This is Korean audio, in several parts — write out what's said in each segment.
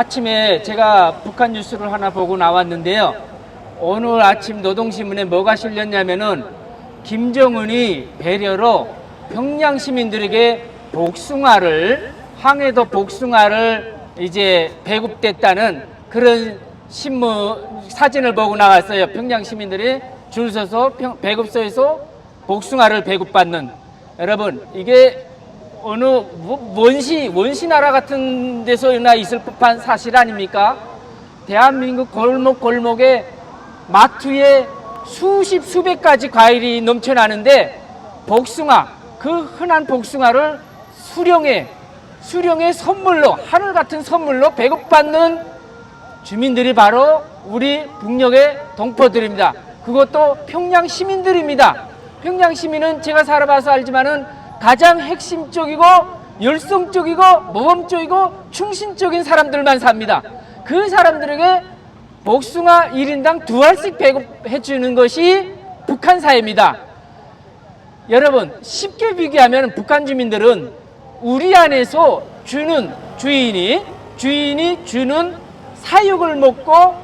아침에 제가 북한 뉴스를 하나 보고 나왔는데요. 오늘 아침 노동신문에 뭐가 실렸냐면은 김정은이 배려로 평양 시민들에게 복숭아를 항해도 복숭아를 이제 배급됐다는 그런 신문 사진을 보고 나왔어요. 평양 시민들이 줄 서서 평- 배급소에서 복숭아를 배급받는 여러분 이게 어느 뭐- 원시 원시 나라 같은 데서나 있을 법한 사실 아닙니까? 대한민국 골목 골목에 마트에 수십 수백 가지 과일이 넘쳐나는데 복숭아 그 흔한 복숭아를 수령에 수령의 선물로 하늘 같은 선물로 배급받는 주민들이 바로 우리 북녘의 동포들입니다. 그것도 평양 시민들입니다. 평양 시민은 제가 살아봐서 알지만은 가장 핵심적이고 열성적이고 모범적이고 충신적인 사람들만 삽니다. 그 사람들에게 복숭아 1인당 두 알씩 배급해 주는 것이 북한 사회입니다. 여러분 쉽게 비교하면 북한 주민들은 우리 안에서 주는 주인이 주인이 주는 사육을 먹고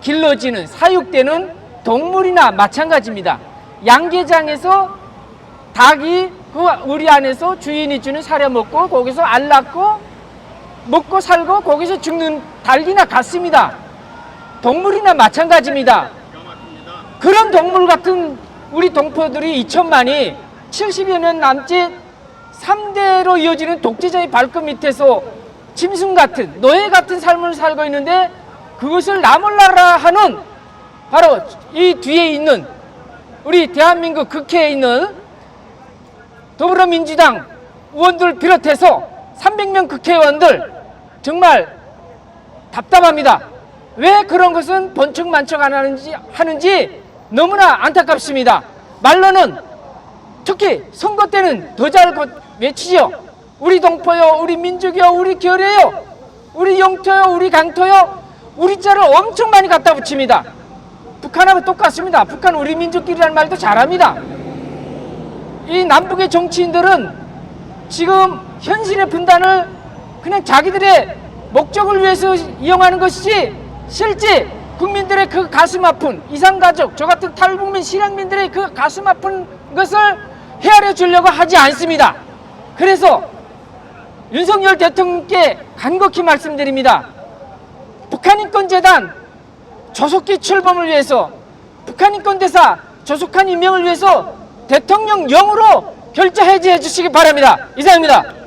길러지는 사육되는 동물이나 마찬가지입니다. 양계장에서 닭이 그 우리 안에서 주인이 주는 사료 먹고 거기서 알 낳고 먹고 살고 거기서 죽는 달리나 같습니다. 동물이나 마찬가지입니다. 그런 동물 같은 우리 동포들이 2천만이 70여 년 남짓 3대로 이어지는 독재자의 발끝 밑에서 짐승 같은 노예 같은 삶을 살고 있는데 그것을 나몰라라 하는 바로 이 뒤에 있는 우리 대한민국 국회에 있는 더불어민주당 의원들 비롯해서 300명 국회의원들 정말 답답합니다. 왜 그런 것은 번쩍 만척 안 하는지, 하는지 너무나 안타깝습니다. 말로는 특히 선거 때는 더 잘 외치죠. 우리 동포요, 우리 민족이요, 우리 결이요, 우리 영토요, 우리 강토요, 우리 자를 엄청 많이 갖다 붙입니다. 북한하고 똑같습니다. 북한 우리 민족끼리라는 말도 잘합니다. 이 남북의 정치인들은 지금 현실의 분단을 그냥 자기들의 목적을 위해서 이용하는 것이지 실제 국민들의 그 가슴 아픈 이상가족 저 같은 탈북민 실향민들의 그 가슴 아픈 것을 헤아려 주려고 하지 않습니다. 그래서 윤석열 대통령께 간곡히 말씀드립니다. 북한인권재단 조속히 출범을 위해서 북한인권대사 조속한 임명을 위해서 대통령령으로 결재 해지해 주시기 바랍니다. 이상입니다.